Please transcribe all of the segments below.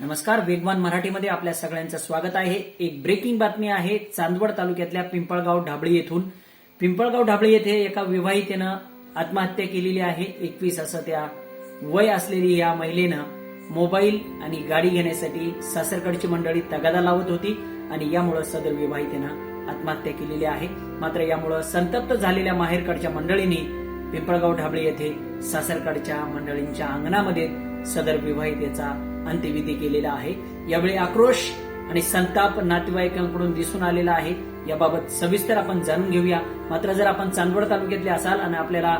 नमस्कार वेगवान मराठीमध्ये आपल्या सगळ्यांचं स्वागत आहे. एक ब्रेकिंग बातमी आहे चांदवड तालुक्यातल्या पिंपळगाव ढाबळी येथून. पिंपळगाव ढाबळी येथे एका विवाहितेनं आत्महत्या केलेली आहे. एकवीस असं त्या वय असलेली या महिलेनं मोबाईल आणि गाडी घेण्यासाठी सासरकडची मंडळी तगादा लावत होती आणि यामुळं सदर विवाहितेनं आत्महत्या केलेली आहे. मात्र यामुळं संतप्त झालेल्या माहेरकडच्या मंडळींनी पिंपळगाव ढाबळी येथे सासरकडच्या मंडळींच्या अंगणामध्ये सदर विवाहितेचा अंत्यविधी केलेला आहे. यावेळी आक्रोश आणि संताप नातेवाईकांकडून दिसून आलेला आहे. याबाबत सविस्तर आपण जाणून घेऊया. मात्र जर आपण चांदवड तालुक्यातले असाल आणि आपल्याला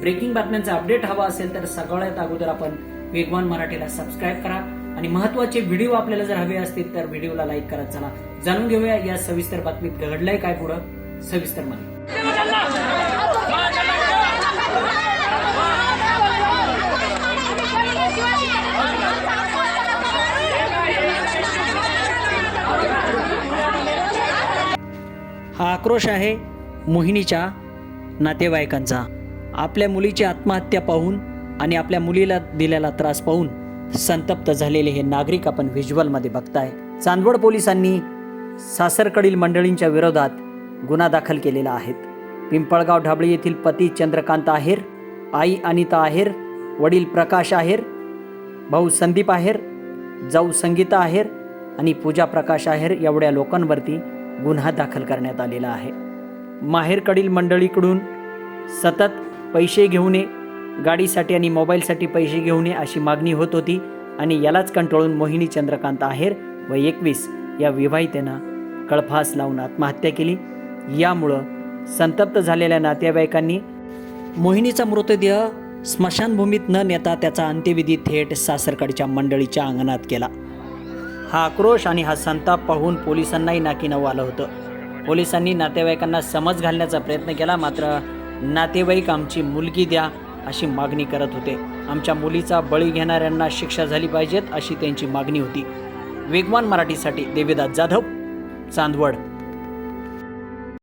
ब्रेकिंग बातम्यांचा अपडेट हवा असेल तर सगळ्यात अगोदर आपण वेगवान मराठीला सबस्क्राईब करा. आणि महत्त्वाचे व्हिडिओ आपल्याला जर हवे असतील तर व्हिडिओला लाईक करत चला. जाणून घेऊया या सविस्तर बातमीत घडलंय काय पुढं? सविस्तरमध्ये आक्रोश आहे मोहिनीच्या नातेवाईकांचा. आपल्या मुलीची आत्महत्या पाहून आणि आपल्या मुलीला दिलेला त्रास पाहून संतप्त झालेले हे नागरिक आपण व्हिज्युअलमध्ये बघताय. चांदवड पोलिसांनी सासरकडील मंडळींच्या विरोधात गुन्हा दाखल केलेला आहेत पिंपळगाव ढाबळी येथील पती चंद्रकांत आहेर आई अनिता आहेर वडील प्रकाश आहेर भाऊ संदीप आहेर जाऊ संगीता आहेर आणि पूजा प्रकाश आहेर एवढ्या लोकांवरती गुन्हा दाखल करण्यात आलेला आहे. माहेरकडील मंडळीकडून सतत पैसे घेऊ नये गाडीसाठी आणि मोबाईलसाठी पैसे घेऊ नये अशी मागणी होत होती आणि यालाच कंटाळून मोहिनी चंद्रकांत आहेर व एकवीस या विवाहितेनं कळफास लावून आत्महत्या केली. यामुळं संतप्त झालेल्या नातेवाईकांनी मोहिनीचा मृतदेह स्मशानभूमीत न नेता त्याचा अंत्यविधी थेट सासरकडच्या मंडळीच्या अंगणात केला. हा आक्रोश आणि हा संताप पाहून पोलिसांनाही नाकीनऊ आलं होतं. पोलिसांनी नातेवाईकांना समज घालण्याचा प्रयत्न केला मात्र नातेवाईक आमची मुलगी द्या अशी मागणी करत होते. आमच्या मुलीचा बळी घेणाऱ्यांना शिक्षा झाली पाहिजेत अशी त्यांची मागणी होती. वेगवान मराठीसाठी देवीदास जाधव चांदवड.